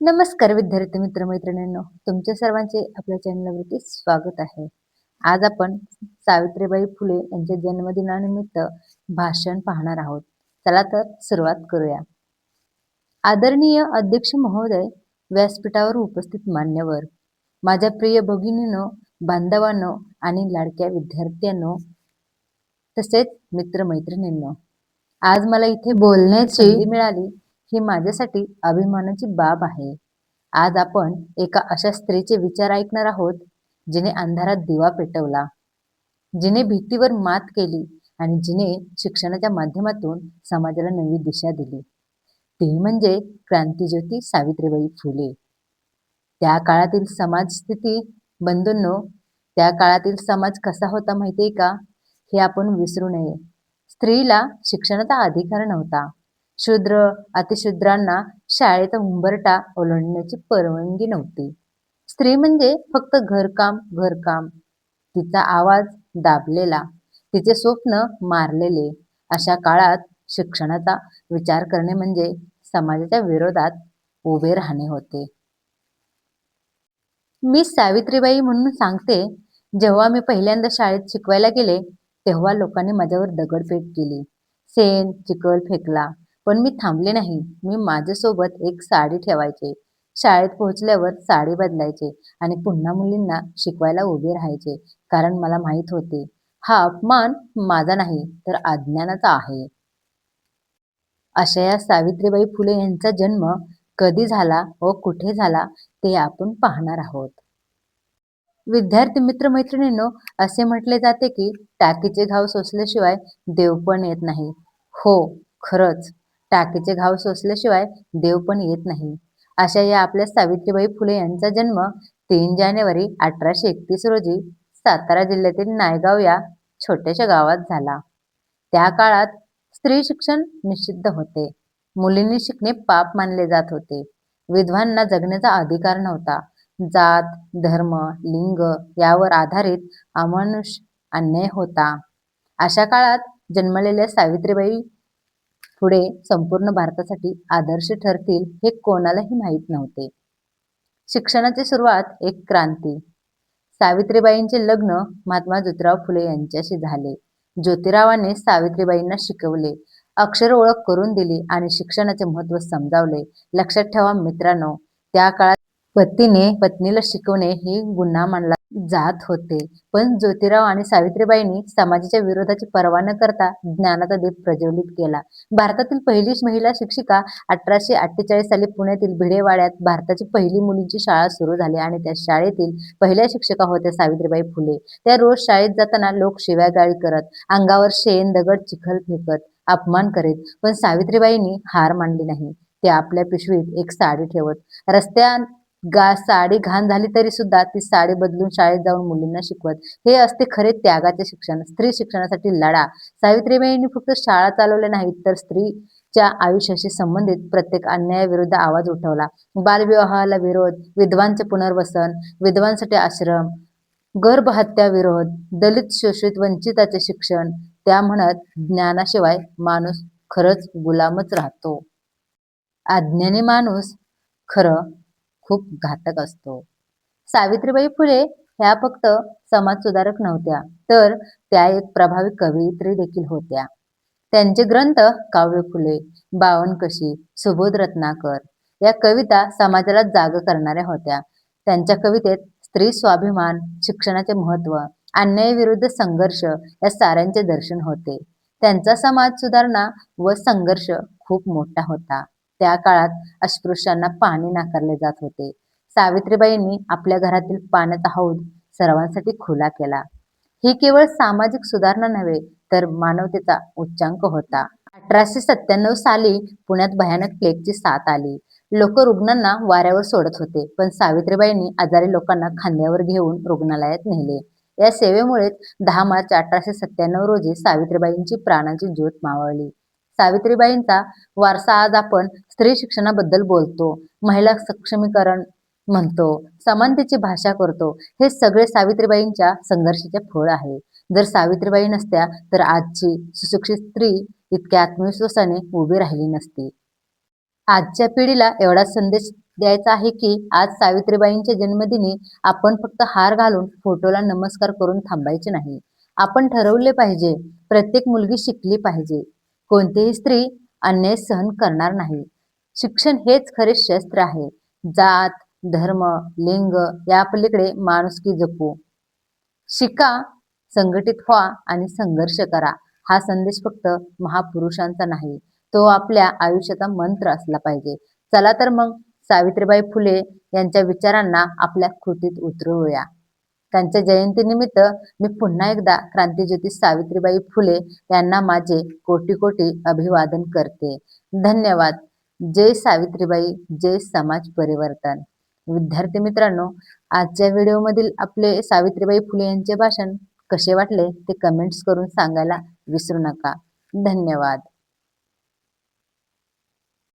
नमस्कार विद्यार्थी मित्र मैत्रिणींनो तुमच्या सर्वांचे आपल्या चॅनलवरती स्वागत आहे. आज आपण सावित्रीबाई फुले यांच्या जन्मदिनानिमित्त भाषण पाहणार आहोत. चला तर सुरुवात करूया. आदरणीय अध्यक्ष महोदय व्यासपीठावर उपस्थित मान्यवर माझ्या प्रिय भगिनीनो बांधवांनो आणि लाडक्या विद्यार्थ्यांनो तसेच मित्रमैत्रिणींनो आज मला इथे बोलण्याची मिळाली. ही माझ्यासाठी अभिमानाची बाब आहे. आज आपण एका अशा स्त्रीचे विचार ऐकणार आहोत जिने अंधारात दिवा पेटवला. जिने भीतीवर मात केली आणि जिने शिक्षणाच्या माध्यमातून समाजाला नवी दिशा दिली. ती म्हणजे क्रांतीज्योती सावित्रीबाई फुले. त्या काळातील समाज स्थिती बंधूंनो त्या काळातील समाज कसा होता माहितीये का? हे आपण विसरू नये. स्त्रीला शिक्षणाचा अधिकार नव्हता. शूद्र अतिशूद्रांना शाळेचा उंबरटा ओलांडण्याची परवानगी नव्हती. स्त्री म्हणजे फक्त घरकाम घरकाम. तिचा आवाज दाबलेला तिचे स्वप्न मारलेले. अशा काळात शिक्षणाचा विचार करणे म्हणजे समाजाच्या विरोधात उभे राहणे होते. मी सावित्रीबाई म्हणून सांगते जेव्हा मी पहिल्यांदा शाळेत शिकवायला गेले तेव्हा लोकांनी माझ्यावर दगडफेक केली. सेन चिखल फेकला. पण मी थांबले नाही. मी माझ्यासोबत एक साडी ठेवायचे. शाळेत पोहोचल्यावर साडी बदलायचे आणि पुन्हा मुलींना शिकवायला उभे राहायचे कारण मला माहीत होते. हा अपमान माझा नाही तर अज्ञानाचा आहे. अशा या सावित्रीबाई फुले यांचा जन्म कधी झाला व कुठे झाला ते आपण पाहणार आहोत. विद्यार्थी मित्र मैत्रिणींनो असे म्हटले जाते की टाकीचे घाव सोसल्याशिवाय देव पण येत नाही. हो खरंच. टाकीचे घाव सोसल्याशिवाय देव पण येत नाही. अशा या आपल्या सावित्रीबाई फुले यांचा जन्म तीन जानेवारी अठराशे एकतीस रोजी सातारा जिल्ह्यातील नायगाव या छोट्याशा गावात झाला. त्या काळात स्त्री शिक्षण निषिद्ध होते. मुलींनी शिकणे पाप मानले जात होते. विधवांना जगण्याचा अधिकार नव्हता. जात धर्म लिंग यावर आधारित अमानुष अन्याय होता. अशा काळात जन्मलेल्या सावित्रीबाई पुढे संपूर्ण भारतासाठी आदर्श ठरतील हे कोणालाही माहीत नव्हते. शिक्षणाची सुरुवात एक क्रांती. सावित्रीबाईंचे लग्न महात्मा ज्योतिराव फुले यांच्याशी झाले. ज्योतिरावाने सावित्रीबाईंना शिकवले अक्षर ओळख करून दिली आणि शिक्षणाचे महत्त्व समजावले. लक्षात ठेवा मित्रांनो त्या काळात पतीने पत्नीला शिकवणे हे गुन्हा मानला जात होते. पण ज्योतिराव आणि सावित्रीबाईंनी समाजाच्या विरोधाची पर्वा न करता ज्ञानाचा दीप प्रज्वलित केला. भारतातील पहिली महिला शिक्षिका अठराशे अठ्ठेचाळीस साली पुण्यातील भिडेवाड्यात भारताची पहिली मुलींची शाळा सुरू झाली आणि त्या शाळेतील पहिल्या शिक्षिका होत्या सावित्रीबाई फुले. त्या रोज शाळेत जाताना लोक शिव्यागाळी करत अंगावर शेण दगड चिखल फेकत अपमान करीत पण सावित्रीबाईंनी हार मानली नाही. ते आपल्या पिशवीत एक साडी ठेवत रस्त्या गा साडी घाण झाली तरी सुद्धा ती साडी बदलून शाळेत जाऊन मुलींना शिकवत. हे असते खरे त्यागाचे शिक्षण. स्त्री शिक्षणासाठी लढा. सावित्रीबाईंनी फक्त शाळा चालवल्या नाहीत तर स्त्रीच्या आयुष्याशी संबंधित प्रत्येक अन्यायाविरुद्ध आवाज उठवला. बालविवाहाला विरोध विधवांचे पुनर्वसन विधवांसाठी आश्रम गर्भहत्या विरोध दलित शोषित वंचिताचे शिक्षण त्या म्हणत ज्ञानाशिवाय माणूस खरंच गुलामच राहतो. अज्ञानी माणूस खरं खूप घातक असतो. सावित्रीबाई फुले ह्या फक्त समाजसुधारक नव्हत्या तर त्या एक प्रभावी कवयित्री देखील होत्या. त्यांचे ग्रंथ काव्य फुले बावनकशी सुबोध रत्नाकर या कविता समाजाला जाग करणाऱ्या होत्या. त्यांच्या कवितेत स्त्री स्वाभिमान शिक्षणाचे महत्त्व अन्यायाविरुद्ध संघर्ष या साऱ्यांचे दर्शन होते. त्यांचा समाज सुधारणा व संघर्ष खूप मोठा होता. त्या काळात अस्पृश्यांना पाणी नाकारले जात होते. सावित्रीबाईंनी आपल्या घरातील पाण्याचा हौद सर्वांसाठी खुला केला. ही केवळ सामाजिक सुधारणा नव्हे तर मानवतेचा उच्चांक होता. अठराशे सत्त्याण्णव साली पुण्यात भयानक प्लेगची साथ आली. लोक रुग्णांना वाऱ्यावर सोडत होते पण सावित्रीबाईंनी आजारी लोकांना खांद्यावर घेऊन रुग्णालयात नेले. या सेवेमुळेच दहा मार्च अठराशे सत्त्याण्णव रोजी सावित्रीबाईंची प्राणांची ज्योत मावळली. सावित्रीबाईंचा वारसा आज आपण स्त्री शिक्षणाबद्दल बोलतो. महिला सक्षमीकरण म्हणतो समानतेची भाषा करतो. हे सगळे सावित्रीबाईंच्या संघर्षाचे फळ आहे. जर सावित्रीबाई नसत्या तर आजची सुशिक्षित स्त्री इतक्या आत्मविश्वासाने उभी राहिली नसती. आजच्या पिढीला एवढा संदेश द्यायचा आहे की आज सावित्रीबाईंच्या जन्मदिनी आपण फक्त हार घालून फोटोला नमस्कार करून थांबायचे नाही. आपण ठरवले पाहिजे प्रत्येक मुलगी शिकली पाहिजे. कोणतीही स्त्री अन्याय सहन करणार नाही. शिक्षण हेच खरे शस्त्र आहे. जात धर्म लिंग या पलीकडे माणुसकी जपू. शिका संघटित व्हा आणि संघर्ष करा. हा संदेश फक्त महापुरुषांचा नाही तो आपल्या आयुष्याचा मंत्र असला पाहिजे. चला तर मग सावित्रीबाई फुले यांच्या विचारांना आपल्या कृतीत उतरवूया. त्यांच्या जयंतीनिमित्त मी पुन्हा एकदा क्रांतीज्योती सावित्रीबाई फुले यांना माझे कोटी कोटी अभिवादन करते. धन्यवाद. जय सावित्रीबाई. जय समाज परिवर्तन. विद्यार्थी मित्रांनो आजच्या व्हिडिओमधील आपले सावित्रीबाई फुले यांचे भाषण कसे वाटले ते कमेंट्स करून सांगायला विसरू नका. धन्यवाद.